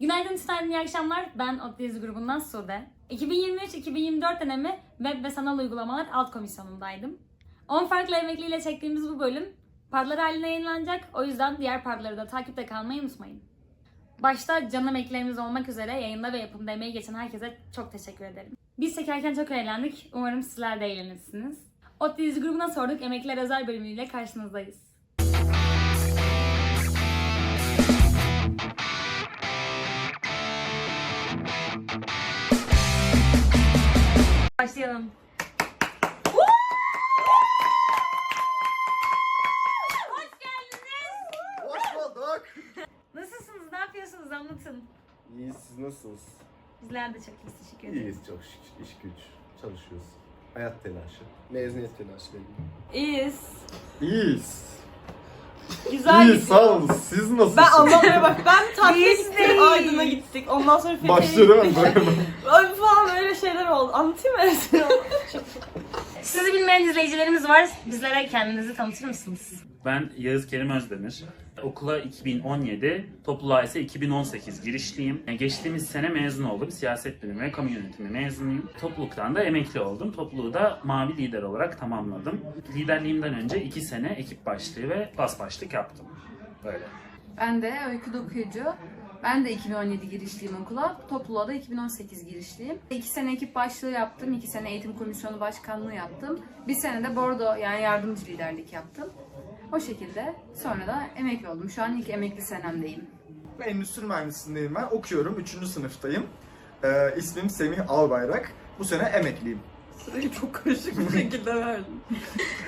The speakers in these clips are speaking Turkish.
Günaydın Tüten, iyi akşamlar. Ben Otliz grubundan Sude. 2023-2024 dönemi web ve sanal uygulamalar alt komisyonundaydım. 10 farklı emekliyle çektiğimiz bu bölüm partlar haline yayınlanacak. O yüzden diğer partları da takipte kalmayı unutmayın. Başta can emeklilerimiz olmak üzere yayında ve yapımda emeği geçen herkese çok teşekkür ederim. Biz çekerken çok eğlendik. Umarım sizler de eğlenirsiniz. Otliz grubuna sorduk. Emekliler özel bölümüyle karşınızdayız. Başlayalım. Hoş geldiniz. Hoş bulduk. Nasılsınız? Ne yapıyorsunuz? Anlatın. İyiyiz, siz nasılsınız? Bizler de çok iyiyiz. Teşekkür ederiz. İyiyiz çok şükür, iş güç, çalışıyoruz. Hayat telaşı. Mezuniyet telaşı benim. İyiyiz. İyiyiz. Güzel İyi, gidiyor. sağ olun. Siz nasılsınız? Ben anlamaya bak. Ben tatile Biz değil. Aydın'a gittik. Ondan sonra Fethiye'ye Başlıyor değil mi? gittik. Böyle Ay falan öyle şeyler oldu. Anlatayım mı hepsini? Sizi bilmeyen izleyicilerimiz var. Bizlere kendinizi tanıtır mısınız? Ben Yağız Kerim Özdemir. Okula 2017, topluluğa ise 2018 girişliyim. Geçtiğimiz sene mezun oldum. Siyaset bilimi ve kamu yönetimi mezunuyum. Topluluktan da emekli oldum. Topluluğu da mavi lider olarak tamamladım. Liderliğimden önce 2 sene ekip başlığı ve bas başlık yaptım. Böyle. Ben de Öykü Dokuyucu. Ben de 2017 girişliyim okula. Topluluğa da 2018 girişliyim. İki sene ekip başlığı yaptım. iki sene eğitim komisyonu başkanlığı yaptım. Bir sene de bordo yani yardımcı liderlik yaptım. O şekilde sonra da emekli oldum. Şu an ilk emekli senemdeyim. Ben endüstri mühendisliğindeyim ben. Okuyorum. 3. sınıftayım. Ee, ismim Semih Albayrak. Bu sene emekliyim. Sırayı çok karışık bir şekilde verdim.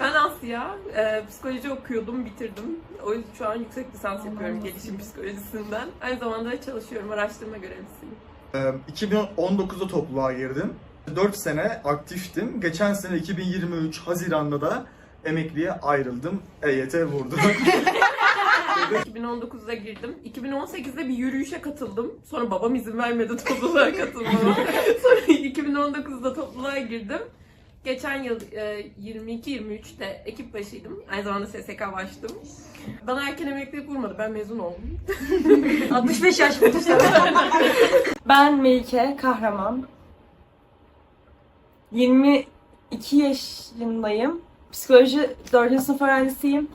Ben Asya. E, psikoloji okuyordum, bitirdim. O yüzden şu an yüksek lisans yapıyorum gelişim psikolojisinden. Aynı zamanda da çalışıyorum, araştırma görevlisiyim. Ee, 2019'da topluluğa girdim. 4 sene aktiftim. Geçen sene 2023 Haziran'da da emekliye ayrıldım. EYT vurdu. 2019'da girdim. 2018'de bir yürüyüşe katıldım. Sonra babam izin vermedi topluluğa katılmama. Sonra 2019'da topluluğa girdim. Geçen yıl e, 22-23'te ekip başıydım. Aynı zamanda SSK başladım. Bana erken emeklilik vurmadı. Ben mezun oldum. 65 yaş mı? Ben Melike Kahraman. 22 yaşındayım. Psikoloji 4. sınıf öğrencisiyim.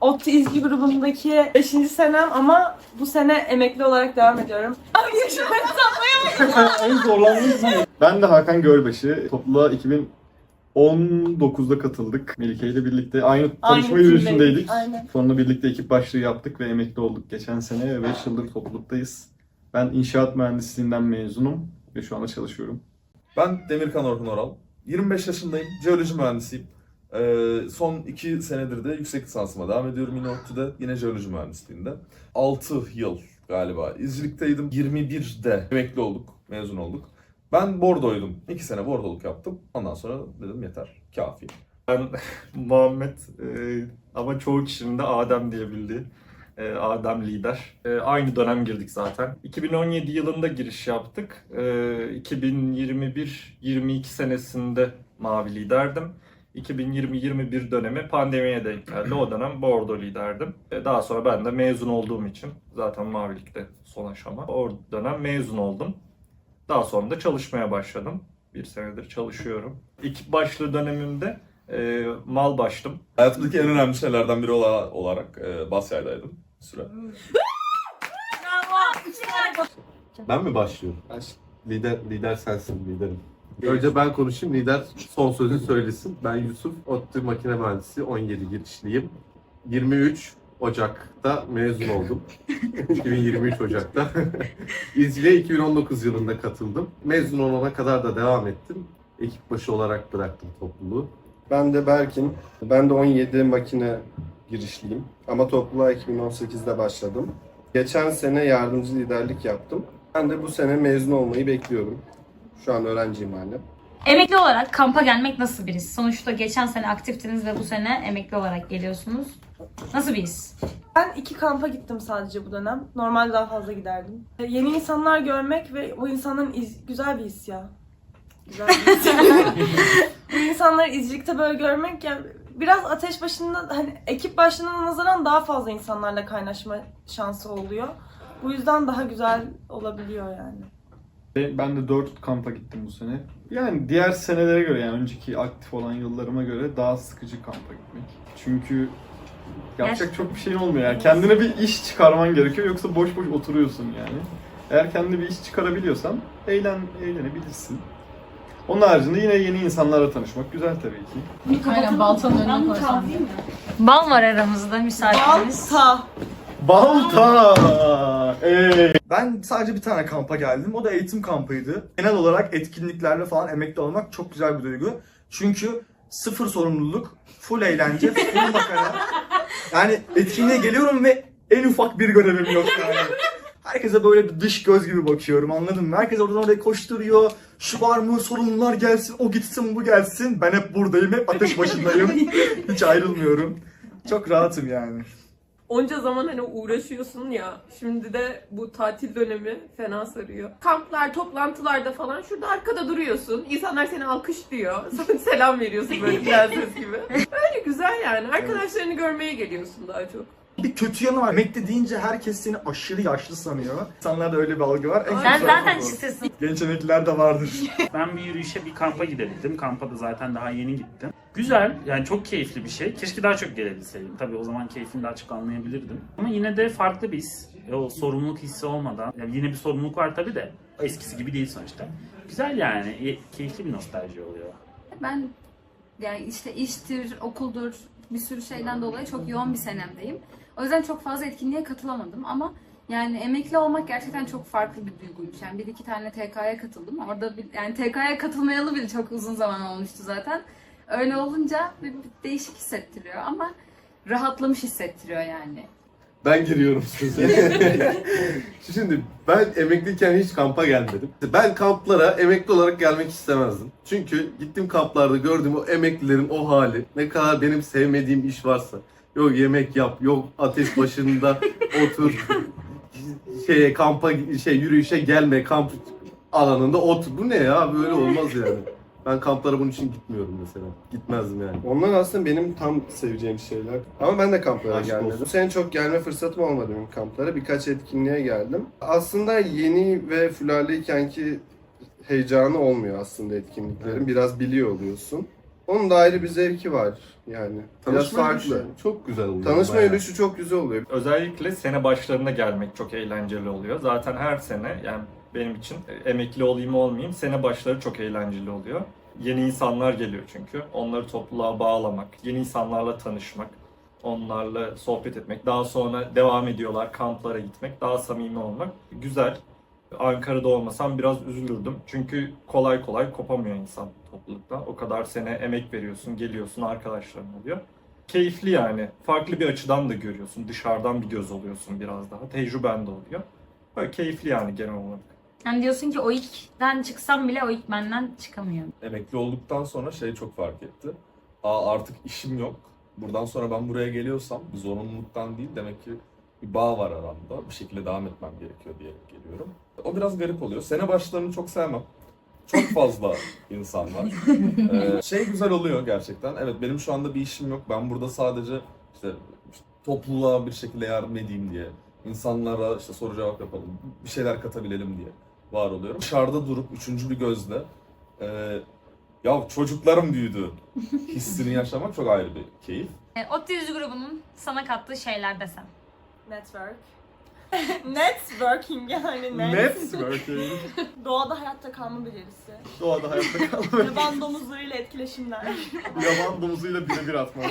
ODTÜ İzgi grubundaki 5. senem ama bu sene emekli olarak devam ediyorum. Abi yaşımı en zorlandığınız ne? Ben de Hakan Gölbaşı. Topluluğa 2019'da katıldık. Melike ile birlikte aynı tanışma Aynı yürüyüşündeydik. aynen. Sonra birlikte ekip başlığı yaptık ve emekli olduk geçen sene. 5 yıldır topluluktayız. Ben inşaat mühendisliğinden mezunum ve şu anda çalışıyorum. Ben Demirkan Orhun Oral. 25 yaşındayım. Jeoloji mühendisiyim. Ee, son 2 senedir de yüksek lisansıma devam ediyorum yine ODTÜ'de. Yine jeoloji mühendisliğinde. 6 yıl galiba izcilikteydim. 21'de emekli olduk, mezun olduk. Ben Bordo'ydum. 2 sene Bordoluk yaptım. Ondan sonra dedim yeter, kafi. Muhammed e, ama çoğu kişinin de Adem diye bildiği e, Adem lider. E, aynı dönem girdik zaten. 2017 yılında giriş yaptık. E, 2021-22 senesinde mavi liderdim. 2020-21 dönemi pandemiye denk geldi. O dönem Bordo liderdim. E, daha sonra ben de mezun olduğum için zaten mavilikte son aşama. O dönem mezun oldum. Daha sonra da çalışmaya başladım. Bir senedir çalışıyorum. Ekip başlığı dönemimde e, mal başladım. Hayatımdaki en önemli şeylerden biri ola- olarak e, Basya'ydaydım bir süre. Ben mi başlıyorum? Lider, lider sensin liderim. Önce ben konuşayım, lider son sözü söylesin. Ben Yusuf, ODTÜ Makine Mühendisi 17 girişliyim. 23 Ocak'ta mezun oldum. 2023 Ocak'ta. İzci'ye 2019 yılında katıldım. Mezun olana kadar da devam ettim. Ekip başı olarak bıraktım topluluğu. Ben de Berkin. Ben de 17 makine girişliyim. Ama topluluğa 2018'de başladım. Geçen sene yardımcı liderlik yaptım. Ben de bu sene mezun olmayı bekliyorum. Şu an öğrenciyim hala. Emekli olarak kampa gelmek nasıl bir his? Sonuçta geçen sene aktiftiniz ve bu sene emekli olarak geliyorsunuz. Nasıl bir his? Ben iki kampa gittim sadece bu dönem. Normalde daha fazla giderdim. Yeni insanlar görmek ve o insanların iz- güzel bir his ya. Güzel bir his. bu insanları izcilikte böyle görmek ya biraz ateş başında hani ekip başlığına nazaran daha fazla insanlarla kaynaşma şansı oluyor. Bu yüzden daha güzel olabiliyor yani. Ben de 4 kampa gittim bu sene. Yani diğer senelere göre yani önceki aktif olan yıllarıma göre daha sıkıcı kampa gitmek. Çünkü yapacak çok bir şeyin olmuyor yani. Kendine bir iş çıkarman gerekiyor yoksa boş boş oturuyorsun yani. Eğer kendine bir iş çıkarabiliyorsan eğlen, eğlenebilirsin. Onun haricinde yine yeni insanlarla tanışmak güzel tabii ki. Aynen baltanın önüne koysam. Bal var aramızda misafirimiz. Balta. Balta! Ey! Ben sadece bir tane kampa geldim. O da eğitim kampıydı. Genel olarak etkinliklerle falan emekli olmak çok güzel bir duygu. Çünkü sıfır sorumluluk, full eğlence, full makara. Yani etkinliğe geliyorum ve en ufak bir görevim yok yani. Herkese böyle bir dış göz gibi bakıyorum anladın mı? Herkes oradan oraya koşturuyor. Şu var mı sorumlular gelsin, o gitsin, bu gelsin. Ben hep buradayım, hep ateş başındayım. Hiç ayrılmıyorum. Çok rahatım yani. Onca zaman hani uğraşıyorsun ya. Şimdi de bu tatil dönemi fena sarıyor. Kamplar, toplantılarda falan şurada arkada duruyorsun. İnsanlar seni alkışlıyor. Sana selam veriyorsun böyle prenses gibi. Öyle güzel yani. Arkadaşlarını görmeye geliyorsun daha çok. Bir kötü yanı var. Emekli deyince herkes seni aşırı yaşlı sanıyor. İnsanlarda öyle bir algı var. En Sen zaten bu. çıtırsın. Genç emekliler de vardır. Ben bir yürüyüşe, bir kampa gidebildim. Kampa da zaten daha yeni gittim. Güzel, yani çok keyifli bir şey. Keşke daha çok gelebilseydim. Tabii o zaman keyfini daha çok anlayabilirdim. Ama yine de farklı bir his. O sorumluluk hissi olmadan. Yani yine bir sorumluluk var tabii de. Eskisi gibi değil sonuçta. Güzel yani. e- Keyifli bir nostalji oluyor. Ben yani işte iştir, okuldur bir sürü şeyden dolayı çok yoğun bir senemdeyim. O yüzden çok fazla etkinliğe katılamadım ama yani emekli olmak gerçekten çok farklı bir duyguymuş. Yani bir iki tane TK'ya katıldım. Orada bir, yani TK'ya katılmayalı bile çok uzun zaman olmuştu zaten. Öyle olunca bir, bir değişik hissettiriyor ama rahatlamış hissettiriyor yani. Ben giriyorum size. Şimdi ben emekliyken hiç kampa gelmedim. Ben kamplara emekli olarak gelmek istemezdim. Çünkü gittiğim kamplarda gördüğüm o emeklilerin o hali, ne kadar benim sevmediğim iş varsa. Yok yemek yap, yok ateş başında otur, şeye kampa şey yürüyüşe gelme, kamp alanında otur. Bu ne ya? Böyle olmaz yani. Ben kamplara bunun için gitmiyorum mesela. Gitmezdim yani. Onlar aslında benim tam seveceğim şeyler. Ama ben de kamplara Aşk gelmedim. olsun. Bu sene çok gelme fırsatım olmadı benim kamplara. Birkaç etkinliğe geldim. Aslında yeni ve fularlıykenki heyecanı olmuyor aslında etkinliklerin. Evet. Biraz biliyor oluyorsun. Onun da ayrı bir zevki var yani. Biraz Tanışma farklı. yürüyüşü çok güzel oluyor. Tanışma bayağı. yürüyüşü çok güzel oluyor. Özellikle sene başlarına gelmek çok eğlenceli oluyor. Zaten her sene yani benim için emekli olayım olmayayım sene başları çok eğlenceli oluyor. Yeni insanlar geliyor çünkü. Onları topluluğa bağlamak, yeni insanlarla tanışmak, onlarla sohbet etmek, daha sonra devam ediyorlar kamplara gitmek, daha samimi olmak güzel. Ankara'da olmasam biraz üzülürdüm. Çünkü kolay kolay kopamıyor insan toplulukta. O kadar sene emek veriyorsun, geliyorsun, arkadaşların oluyor keyifli yani. Farklı bir açıdan da görüyorsun. Dışarıdan bir göz oluyorsun biraz daha. Tecrüben de oluyor. Böyle keyifli yani genel olarak. Yani diyorsun ki o ilkten çıksam bile o ilk benden çıkamıyor. Emekli olduktan sonra şey çok fark etti. Aa artık işim yok. Buradan sonra ben buraya geliyorsam zorunluluktan değil demek ki bir bağ var aramda. Bir şekilde devam etmem gerekiyor diye geliyorum. O biraz garip oluyor. Sene başlarını çok sevmem. Çok fazla insan var. Ee, şey güzel oluyor gerçekten. Evet benim şu anda bir işim yok. Ben burada sadece işte, topluluğa bir şekilde yardım edeyim diye, insanlara işte soru cevap yapalım, bir şeyler katabilelim diye var oluyorum. Dışarıda durup üçüncü bir gözle e, ya çocuklarım büyüdü hissini yaşamak çok ayrı bir keyif. E, ODTÜ grubunun sana kattığı şeyler desem. Network. Networking yani net. Networking. Doğada hayatta kalma becerisi. Doğada hayatta kalmak. Yaban domuzlarıyla etkileşimler. Yaban domuzuyla birebir atmak.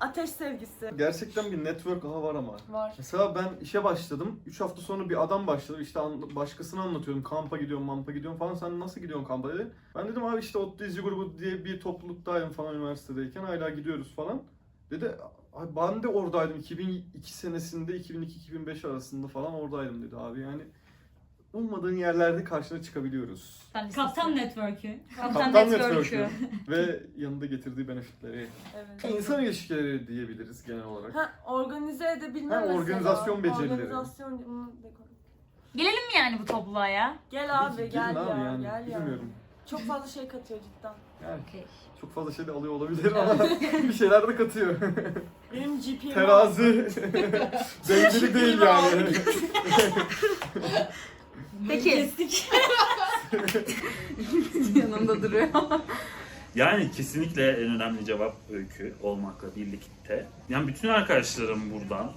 Ateş sevgisi. Gerçekten bir network aha var ama. Var. Mesela ben işe başladım. 3 hafta sonra bir adam başladı. İşte an- başkasına anlatıyorum. Kampa gidiyorum, mampa gidiyorum falan. Sen nasıl gidiyorsun kampa dedi. Ben dedim abi işte ODTÜ İzci grubu diye bir topluluktaydım falan üniversitedeyken. Hala gidiyoruz falan. Dedi "Abi ben de oradaydım. 2002 senesinde 2002-2005 arasında falan oradaydım dedi abi. Yani ummadığın yerlerde karşına çıkabiliyoruz. Kaptan Network'ü. Kaptan Network'ü. Ve yanında getirdiği benefitleri. Evet. İnsan ilişkileri diyebiliriz genel olarak. Ha, organize edebilme Ha, mesela. organizasyon becerileri. Organizasyon. Gelelim mi yani bu topluluğa ya? Gel abi Peki, gel gelin ya abi yani, gel ya. bilmiyorum. Çok fazla şey katıyor cidden. Okey. çok fazla şey de alıyor olabilir ama bir şeyler de katıyor. Benim GP'm Terazi. Dengeli değil yani. Peki. Kestik. Yanımda duruyor. Yani kesinlikle en önemli cevap öykü olmakla birlikte. Yani bütün arkadaşlarım buradan.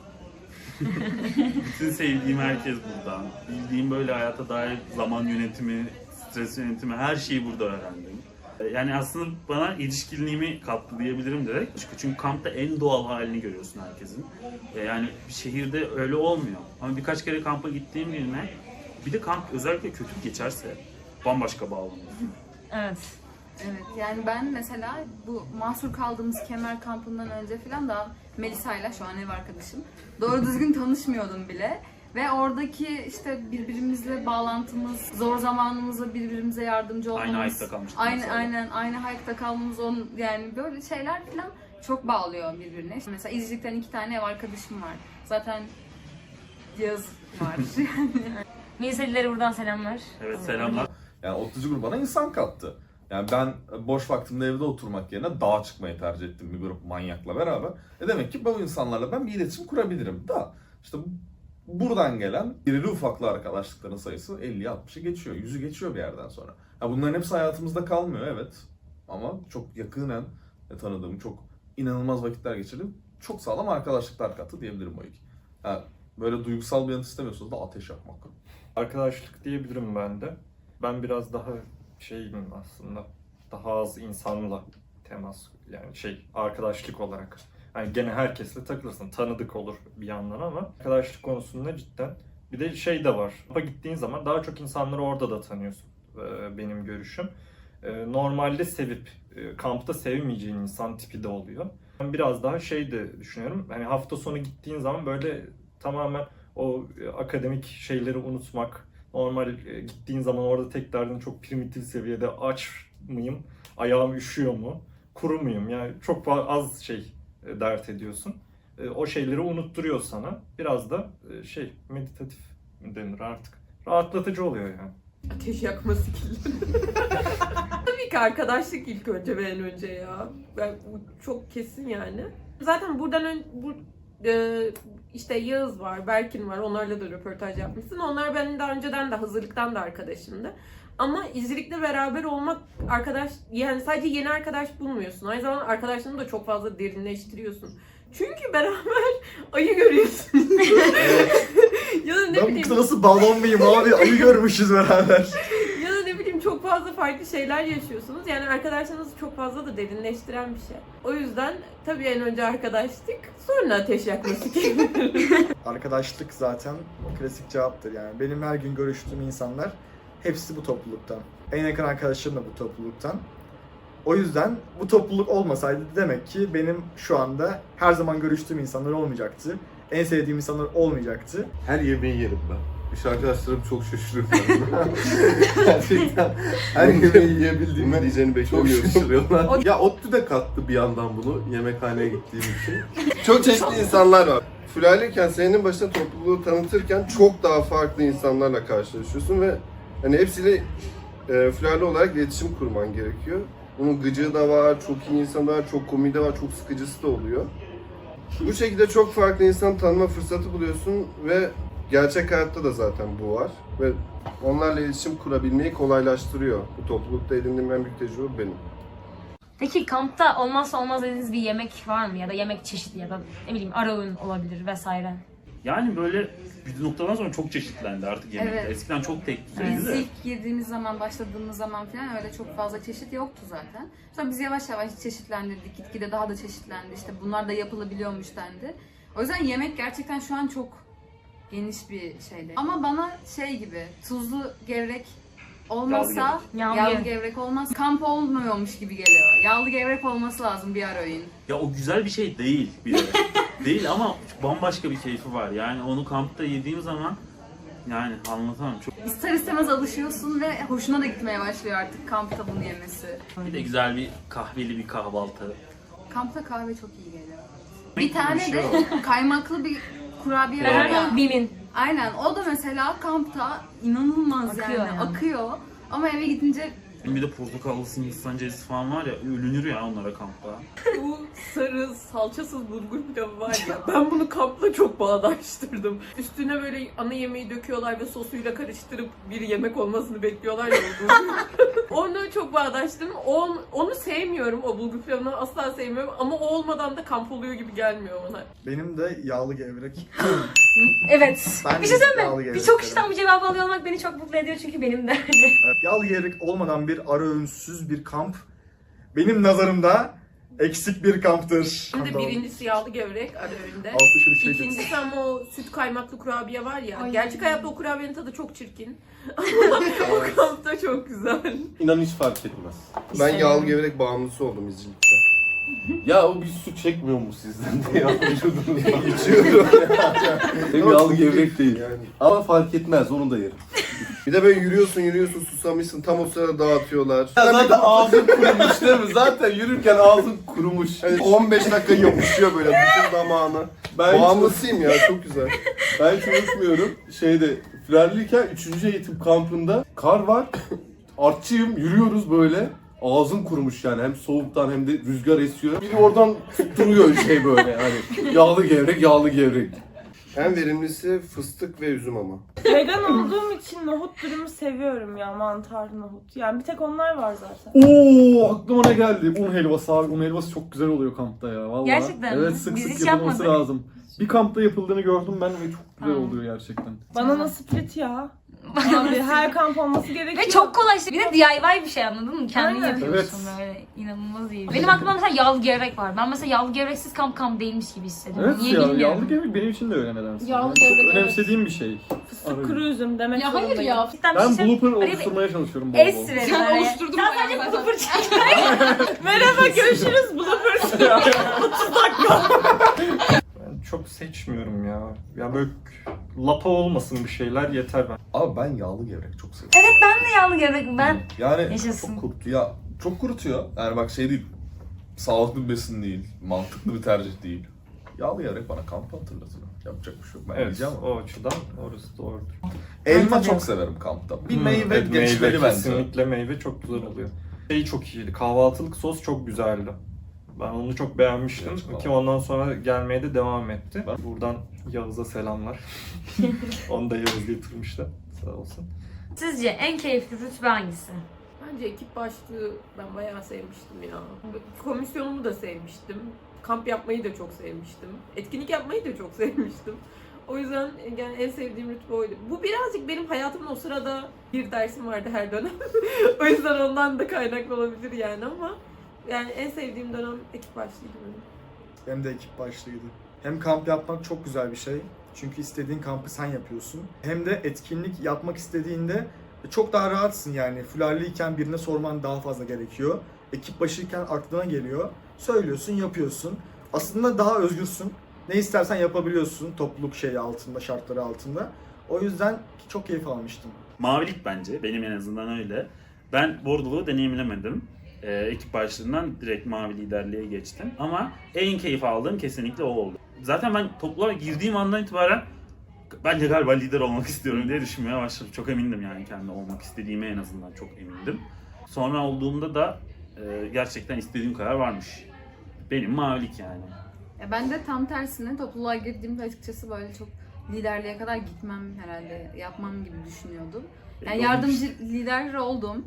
bütün sevdiğim herkes buradan. Bildiğim böyle hayata dair zaman yönetimi, stres yönetimi her şeyi burada öğrendim. Yani aslında bana ilişkiliğimi kattı diyebilirim direkt. Çünkü, çünkü kampta en doğal halini görüyorsun herkesin. E, Yani şehirde öyle olmuyor. Ama birkaç kere kampa gittiğim birine bir de kamp özellikle kötü geçerse bambaşka bağlanıyorsun. Evet. Evet yani ben mesela bu mahsur kaldığımız kemer kampından önce falan da Melisa'yla şu an ev arkadaşım doğru düzgün tanışmıyordum bile. Ve oradaki işte birbirimizle bağlantımız, zor zamanımızda birbirimize yardımcı olmamız. Aynı ayakta kalmıştık Aynı, mesela. aynen aynı hayatta kalmamız on, yani böyle şeyler falan çok bağlıyor birbirine. İşte mesela İzcilik'ten iki tane ev arkadaşım var. Zaten Yağız var. Melisa'lilere buradan selamlar. Evet selamlar. Yani otlucu grup bana insan kattı. Yani ben boş vaktimde evde oturmak yerine dağa çıkmayı tercih ettim bir grup manyakla beraber. E demek ki bu insanlarla ben bir iletişim kurabilirim. Da işte buradan gelen irili ufaklı arkadaşlıkların sayısı 50'yi 60'ı geçiyor. 100'ü geçiyor bir yerden sonra. Ha bunların hepsi hayatımızda kalmıyor evet. Ama çok yakınen tanıdığım, çok inanılmaz vakitler geçirdim. Çok sağlam arkadaşlıklar kattı diyebilirim o iki. Ha, böyle duygusal bir yanıt istemiyorsanız da ateş yakmak. Arkadaşlık diyebilirim ben de. Ben biraz daha şeyim aslında. Daha az insanla temas yani şey arkadaşlık olarak. Yani gene herkesle takılırsın. Tanıdık olur bir yandan ama arkadaşlık konusunda cidden bir de şey de var. Kampa gittiğin zaman daha çok insanları orada da tanıyorsun. Ee, benim görüşüm. Ee, Normalde sevip e, kampta sevmeyeceğin insan tipi de oluyor. Ben biraz daha şey de düşünüyorum. Hani hafta sonu gittiğin zaman böyle tamamen o e, akademik şeyleri unutmak, normal e, gittiğin zaman orada tek derdin çok primitif seviyede aç mıyım, ayağım üşüyor mu, kuru muyum? Yani çok az şey e, dert ediyorsun. E, O şeyleri unutturuyor sana. Biraz da e, şey meditatif denir artık. Rahatlatıcı oluyor yani. Ateş yakma skill'leri. Tabii ki arkadaşlık ilk önce ve en önce ya. Ben bu çok kesin yani. Zaten buradan ön, bu e, işte Yağız var, Berkin var. Onlarla da röportaj yapmışsın. Onlar benim daha önceden de hazırlıktan da arkadaşımdı. Ama izcilikle beraber olmak arkadaş yani sadece yeni arkadaş bulmuyorsun. Aynı zamanda arkadaşlığını da çok fazla derinleştiriyorsun. Çünkü beraber ayı görüyorsun. ya da ne Ben bu bileyim. kıza nasıl bağlanmayayım abi? Ayı görmüşüz beraber. Ya da ne bileyim çok fazla farklı şeyler yaşıyorsunuz. Yani arkadaşlarınızı çok fazla da derinleştiren bir şey. O yüzden tabii en önce arkadaşlık, sonra ateş yakması Arkadaşlık zaten klasik cevaptır yani. Benim her gün görüştüğüm insanlar hepsi bu topluluktan. En yakın arkadaşım da bu topluluktan. O yüzden bu topluluk olmasaydı demek ki benim şu anda her zaman görüştüğüm insanlar olmayacaktı. En sevdiğim insanlar olmayacaktı. Her yemeği yerim ben. İş arkadaşlarım çok şaşırıyor. Gerçekten her yemeği yiyebildiğimi diyeceğini çok beklemiyorum. şaşırıyorlar. ya Ottu de kattı bir yandan bunu yemekhaneye gittiğim için. Çok çeşitli insanlar var. Fülaleyken senin başına topluluğu tanıtırken çok daha farklı insanlarla karşılaşıyorsun ve hani hepsiyle e, Fülale olarak iletişim kurman gerekiyor. Bunun gıcığı da var, çok iyi insan da var, çok komiği de var, çok sıkıcısı da oluyor. Bu şekilde çok farklı insan tanıma fırsatı buluyorsun ve gerçek hayatta da zaten bu var. Ve onlarla iletişim kurabilmeyi kolaylaştırıyor. Bu toplulukta edindiğim en büyük tecrübe benim. Peki kampta olmazsa olmaz dediğiniz bir yemek var mı? Ya da yemek çeşidi ya da ne bileyim ara öğün olabilir vesaire. Yani böyle bir noktadan sonra çok çeşitlendi artık yemekler. Evet. Eskiden çok tek Biz düzeydi de. ilk girdiğimiz zaman, başladığımız zaman falan öyle çok fazla çeşit yoktu zaten. Sonra biz yavaş yavaş çeşitlendirdik, gitgide daha da çeşitlendi. İşte bunlar da yapılabiliyormuş dendi. O yüzden yemek gerçekten şu an çok geniş bir şeydi. Ama bana şey gibi, tuzlu gevrek olmazsa, Yağlı yağlı, gevrek. olmaz, kamp olmuyormuş gibi geliyor. Yağlı gevrek olması lazım bir ara öğün. Ya o güzel bir şey değil bir. değil ama bambaşka bir keyfi var. Yani onu kampta yediğim zaman yani anlatamam. Çok İster istemez alışıyorsun ve hoşuna da gitmeye başlıyor artık kampta bunu yemesi. bir de güzel bir kahveli bir kahvaltı. Kampta kahve çok iyi geliyor. Bir tane şey de kaymaklı bir kurabiye var ya. Bim'in. Aynen o da mesela kampta inanılmaz Akıyor yani. yani. akıyor. Ama eve gidince Bir de portakallısı Hindistan cevizi falan var ya ölünür ya onlara kampta. Bu sarı salçasız bulgur pilavı var ya ben bunu kampla çok bağdaştırdım. Üstüne böyle ana yemeği döküyorlar ve sosuyla karıştırıp bir yemek olmasını bekliyorlar ya. bulgur. onu çok bağdaştırdım. O, onu sevmiyorum o bulgur pilavını asla sevmiyorum ama o olmadan da kamp oluyor gibi gelmiyor bana. Benim de yağlı gevrek. Evet. Ben bir şey de söyleyeyim yağlı mi? gevrek Birçok derim. kişiden bu cevabı alıyor olmak beni çok mutlu ediyor çünkü benim de. Evet, Yağlı gevrek olmadan bir ara öğünsüz bir kamp benim nazarımda eksik bir kamptır. Şimdi Kamp birincisi yağlı gevrek ara öğünde. Altı şöyle şey. İkincisi ama o süt kaymaklı kurabiye var ya. Ay. Gerçek hayatta o kurabiyenin tadı çok çirkin. O kampta çok güzel. İnan hiç fark etmez. Ben yağlı gevrek bağımlısı oldum izcilikte. Ya o bir su çekmiyor mu sizden diye vücudunuzdan. İçiyorum. Hem yağlı gevrek değil. Yani. Ama fark etmez onu da yerim. Bir de böyle yürüyorsun yürüyorsun susamışsın tam o sırada dağıtıyorlar. Ya zaten ağzın kurumuş değil mi? Zaten yürürken ağzın kurumuş. Hani 15 dakika yapışıyor böyle bütün damağına. Ben hiç, Bağımlısıyım ya çok güzel. ben hiç unutmuyorum. Şeyde Firarlıyken 3. eğitim kampında kar var. Artçıyım yürüyoruz böyle. Ağzım kurumuş yani hem soğuktan hem de rüzgar esiyor. Biri oradan tutturuyor şey böyle hani yağlı gevrek yağlı gevrek. En verimlisi fıstık ve üzüm ama. Vegan olduğum için nohut dürümü seviyorum ya mantar nohut. Yani bir tek onlar var zaten. Oo aklıma ne geldi? Un helvası abi. Un helvası çok güzel oluyor kampta ya. Vallahi. Gerçekten mi? Evet sık Biz sık hiç yapılması yapmadık. lazım. Bir kampta yapıldığını gördüm ben ve çok güzel Tamam. oluyor gerçekten. Banana split ya. Abi her kamp olması gerekiyor. Ve çok kolay işte. Bir de DIY bir şey anladın mı? Kendin Aynen. yapıyorsun böyle. İnanılmaz iyi. Benim aklımda mesela yağlı gevrek var. Ben mesela yağlı gevreksiz kamp kamp değilmiş gibi hissediyorum. Evet Niye ya bilmiyorum. yağlı gevrek benim için de öyle nedense. Yağlı Yani gevrek, Çok evet. önemsediğim bir şey. Fıstık Arıyorum. kuru üzüm demek Ya hayır zorundayım. ya. Cidden bir Ben şey blooper Öyle bir oluşturmaya çalışıyorum bol Es bol. verin Sen araya. oluşturdun Sen sadece yani? blooper çek. Merhaba görüşürüz bloopers. Ben çok seçmiyorum ya. Ya böyle lapa olmasın bir şeyler yeter ben. Abi ben yağlı gevrek çok seviyorum. evet ben de yağlı gevrek. Ben Yani Yaşasın. çok kurutuyor. Ya, çok kurutuyor. Yani bak şey değil. Sağlıklı bir besin değil. Mantıklı bir tercih değil. Yağlı gevrek bana kamp hatırlatıyor. Yapacak bir şey yok. Ben Evet yiyeceğim ama. o açıdan orası doğrudur. Elma çok severim kampta. Bir Hmm, meyve evet, geçmeli meyve, bence. Kesinlikle meyve çok güzel oluyor. Şey çok iyiydi. Kahvaltılık sos çok güzeldi. Ben onu çok beğenmiştim Gerçekten. ki ondan sonra gelmeye de devam etti. Buradan Yağız'a selamlar. onu da Yağız getirmişti. Sağ olsun. sizce en keyifli rütbe hangisi? Bence ekip başlığı ben bayağı sevmiştim ya. Komisyonumu da sevmiştim. Kamp yapmayı da çok sevmiştim. Etkinlik yapmayı da çok sevmiştim. O yüzden yani en sevdiğim rütbe oydu. Bu birazcık benim hayatımın o sırada bir dersim vardı her dönem. o yüzden ondan da kaynaklı olabilir yani ama yani en sevdiğim dönem ekip başlığıydı benim. Hem de ekip başlığıydı. Hem kamp yapmak çok güzel bir şey. Çünkü istediğin kampı sen yapıyorsun. Hem de etkinlik yapmak istediğinde çok daha rahatsın yani. Fularlıyken birine sorman daha fazla gerekiyor. Ekip başıyken aklına geliyor. Söylüyorsun, yapıyorsun. Aslında daha özgürsün. Ne istersen yapabiliyorsun topluluk şeyi altında, şartları altında. O yüzden çok keyif almıştım. Mavilik bence. Benim en azından öyle. Ben bordoluğu deneyimlemedim. Ee, ekip başlığından direkt mavi liderliğe geçtim. Ama en keyif aldığım kesinlikle o oldu. Zaten ben topluluğa girdiğim andan itibaren ben de galiba lider olmak istiyorum diye düşünmeye başladım. Çok emindim yani kendi olmak istediğime en azından çok emindim. Sonra olduğumda da e, gerçekten istediğim kadar varmış. Benim mavilik yani. Ya ben de tam tersine topluluğa girdiğimde açıkçası böyle çok liderliğe kadar gitmem herhalde yapmam gibi düşünüyordum. Yani yardımcı lider oldum.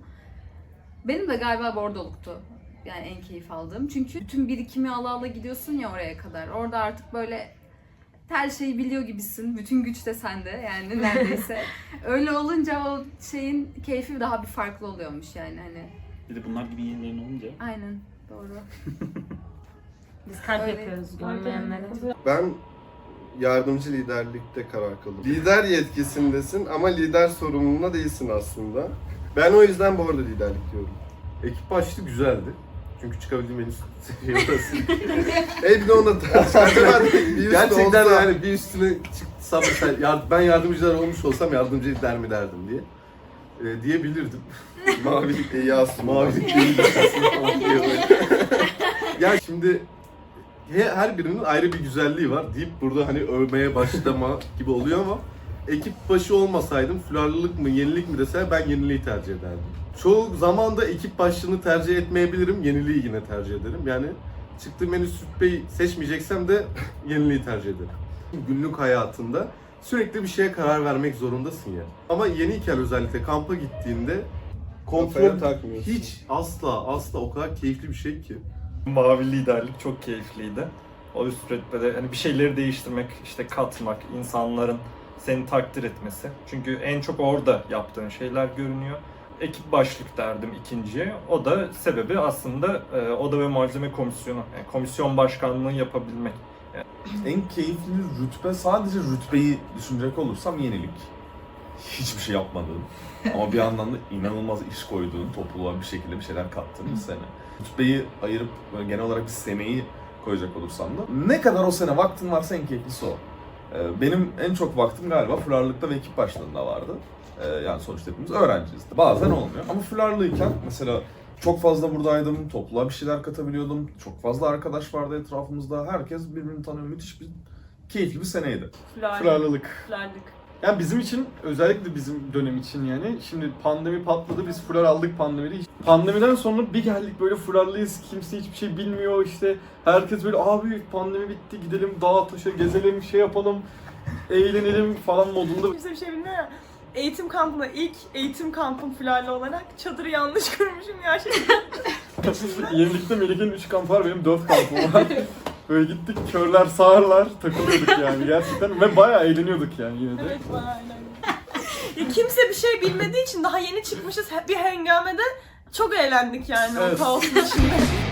Benim de galiba bordoluktu. Yani en keyif aldığım. Çünkü bütün birikimi ala ala gidiyorsun ya oraya kadar. Orada artık böyle her şeyi biliyor gibisin. Bütün güç de sende yani neredeyse. Öyle olunca o şeyin keyfi daha bir farklı oluyormuş yani hani. Bir de bunlar gibi yenilerin olunca. Aynen doğru. Biz kalp Öyle. yapıyoruz görmeyenlere. Ben yardımcı liderlikte karar kıldım. Lider yetkisindesin ama lider sorumluluğunda değilsin aslında. Ben o yüzden bu arada liderlik diyorum. Ekip başlığı güzeldi. Çünkü çıkabildiğim en üst seviye orası. E bir de onu da acaba bir Gerçekten olsa- yani bir üstüne çıksam mesela ben yardımcılar olmuş olsam yardımcı lider mi derdim diye. Ee, diyebilirdim. Mavilik de iyi aslında. Mavilik değil aslında falan diye böyle. ya şimdi he- her birinin ayrı bir güzelliği var deyip burada hani övmeye başlama gibi oluyor ama ekip başı olmasaydım fularlılık mı yenilik mi deseler ben yeniliği tercih ederdim. çoğu zamanda ekip başlığını tercih etmeyebilirim. Yeniliği yine tercih ederim. Yani çıktığım en üst rütbeyi seçmeyeceksem de yeniliği tercih ederim. Günlük hayatında sürekli bir şeye karar vermek zorundasın ya. Ama yeniyken özellikle kampa gittiğinde kontrol takmıyorsun. hiç asla asla o kadar keyifli bir şey ki. Mavi liderlik çok keyifliydi. O üst rütbede hani bir şeyleri değiştirmek, işte katmak, insanların seni takdir etmesi. Çünkü en çok orada yaptığın şeyler görünüyor. Ekip başlık derdim ikinciye. O da sebebi aslında e, oda ve malzeme komisyonu. Yani komisyon başkanlığı yapabilmek. En keyifli rütbe sadece rütbeyi düşünecek olursam yenilik. Hiçbir şey yapmadığın ama bir yandan da inanılmaz iş koyduğun, topluluğa bir şekilde bir şeyler kattığın bir sene. Rütbeyi ayırıp böyle genel olarak bir seneyi koyacak olursam da ne kadar o sene vaktin varsa en keyiflisi o. Ee, Benim en çok vaktim galiba fularlıkta ve ekip başlarında vardı. Ee, Yani sonuçta hepimiz öğrenciyiz. Bazen olmuyor ama fularlıyken mesela çok fazla buradaydım, topluluğa bir şeyler katabiliyordum. Çok fazla arkadaş vardı etrafımızda. Herkes birbirini tanıyor. Müthiş bir keyifli bir seneydi. Fırarlılık. Fırarlık. Yani bizim için özellikle bizim dönem için yani şimdi pandemi patladı biz fular aldık pandemide. Pandemiden sonra bir geldik böyle furarlıyız kimse hiçbir şey bilmiyor işte herkes böyle abi pandemi bitti gidelim dağa taşa gezelim şey yapalım eğlenelim falan modunda. Kimse bir şey bilmiyor ya. Eğitim kampına ilk eğitim kampım fularlı olarak çadırı yanlış kurmuşum gerçekten. Yenilikte Melike'nin 3 kampı var benim 4 kampım var. Böyle gittik körler sağırlar takılıyorduk yani gerçekten ve bayağı eğleniyorduk yani yine de. evet bayağı ya kimse bir şey bilmediği için daha yeni çıkmışız bir hengamede çok eğlendik yani Evet. o kaosun içinde.